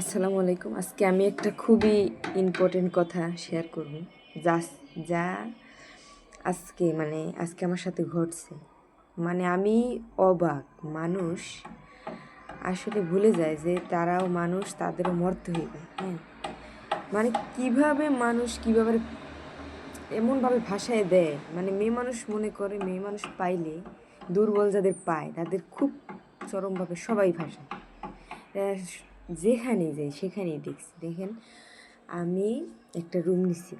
আসসালামু আলাইকুম। আজকে আমি একটা খুবই ইম্পর্টেন্ট কথা শেয়ার করব। যা যা আজকে মানে আজকে আমার সাথে ঘটছে। মানে আমি অবাক। মানুষ আসলে ভুলে যায় যে তারাও মানুষ, তাদেরও মরতে হইবে হ্যাঁ? মানে কীভাবে মানুষ কীভাবে এমনভাবে ভাষায় দেয়? মানে মেয়ে মানুষ মনে করে, মেয়ে মানুষ পাইলে দুর্বল যাদের পায়, তাদের খুব চরমভাবে সবাই ভাষায়। আহ, যেখানেই যাই সেখানেই দেখছি। দেখেন আমি একটা রুম নিছি।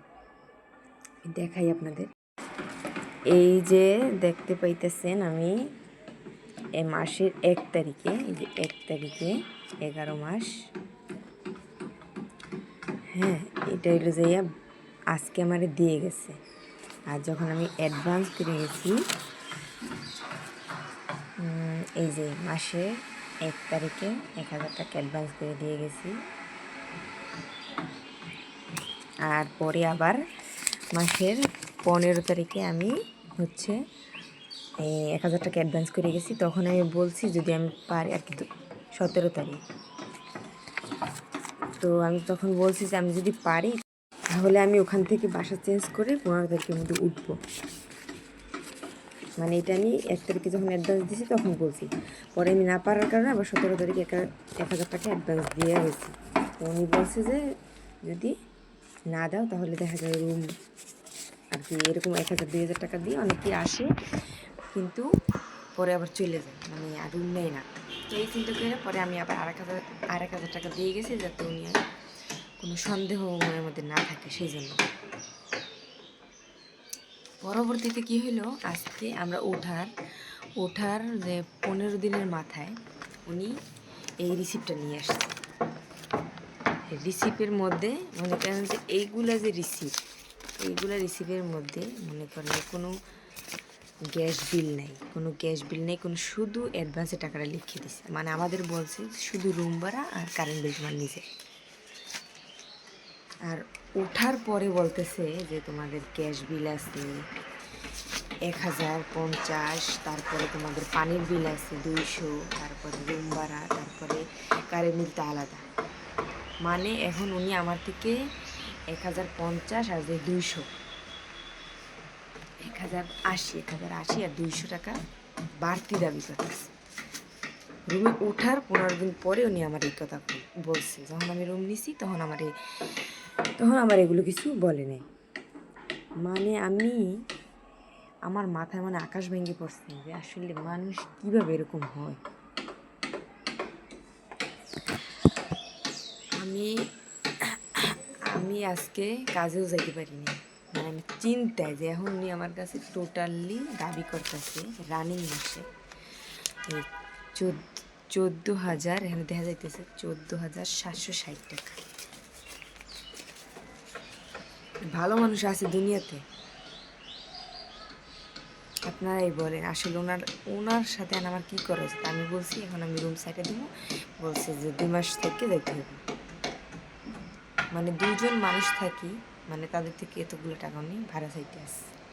দেখাই আপনাদের। এই যে দেখতে পাইতেছেন আমি এই মাসের এক তারিখে এই যে এক তারিখে এগারো মাস। হ্যাঁ এটা হইল যাইয়া আজকে আমারে দিয়ে গেছে। আর যখন আমি অ্যাডভান্স করে গেছি এই যে মাসে এক তারিখে এক হাজার টাকা অ্যাডভান্স করে দিয়ে গেছি। আর পরে আবার মাসের পনেরো তারিখে আমি হচ্ছে এই এক হাজার টাকা অ্যাডভান্স করে গেছি। তখন আমি বলছি যদি আমি পারি আর কি সতেরো তারিখ। তো আমি তখন বলছি যে আমি যদি পারি, তাহলে আমি ওখান থেকে বাসা চেঞ্জ করে পনেরো তারিখের মধ্যে উঠবো। মানে এটা আমি এক তারিখে যখন অ্যাডভান্স দিয়েছি তখন বলছি। পরে আমি না পারার কারণে আবার সতেরো তারিখে এক হাজার টাকা অ্যাডভান্স দিয়ে গেছি তো উনি বলছে যে, যদি না দাও তাহলে দেখা যায় রুম আর কি এরকম এক হাজার, দুই হাজার টাকা দিয়ে অনেকেই আসে, কিন্তু পরে আবার চলে যায়। মানে আর রুম নেয় না। তো এই চিন্তা করে পরে আমি আবার আর এক হাজার আর এক হাজার টাকা দিয়ে গেছি যাতে উনি কোনো সন্দেহ মনের মধ্যে না থাকে, সেই জন্য। পরবর্তীতে কি হলো আজকে আমরা ওঠার ওঠার যে পনেরো দিনের মাথায় উনি এই রিসিপ্টটা নিয়ে আসছে। রিসিপের মধ্যে মনে করেন যে এইগুলা যে রিসিপ্ট এইগুলা রিসিপ্টের মধ্যে মনে করেন কোনো গ্যাস বিল নেই, কোনো গ্যাস বিল নেই, কোনো শুধু অ্যাডভান্সে টাকাটা লিখে দিছে। মানে আমাদের বলছে শুধু রুম ভাড়া আর কারেন্ট বিল তোমার নিজে আর ওঠার পরে বলতেছে যে তোমাদের ক্যাশ বিল আছে এক হাজার পঞ্চাশ, তারপরে তোমাদের পানির বিল আছে দুইশো, তারপরে রুম ভাড়া, তারপরে কারেন্ট বিলটা আলাদা। মানে এখন উনি আমার থেকে এক হাজার পঞ্চাশ আর যে দুইশো। এক হাজার আশি, এক হাজার আশি আর দুইশো টাকা বাড়তি দাবি করতেছে। রুমে ওঠার পনেরো দিন পরে উনি আমার এই কথা বলছে। যখন আমি রুম নিছি, তখন আমার এই তখন আমার এগুলো কিছু বলে নাই। মানে আমি আমার মাথায় মানে আকাশ ভেঙে পড়ছে যে আসলে মানুষ কীভাবে এরকম হয়। আমি আমি আজকে কাজেও যাইতে পারিনি। মানে আমি চিন্তায় যে এখন উনি আমার কাছে টোটালি দাবি করতেছে রানিং মাসে। চোদ্দ, চোদ্দ হাজার, এখানে দেখা যাইতেছে চোদ্দ হাজার সাতশো ষাট টাকা। ভালো মানুষ আছে দুনিয়াতে। আপনারাই বলেন, আসলে ওনার ওনার সাথে আমার কি করা উচিত আমি বলছি, এখন আমি রুম সাইডে দেবো, বলছে যে দুই মাস থেকে দেখতে হবে। মানে দুজন মানুষ থাকি মানে তাদের থেকে এতগুলো টাকা নিয়ে ভাড়া চাইতে আসছে।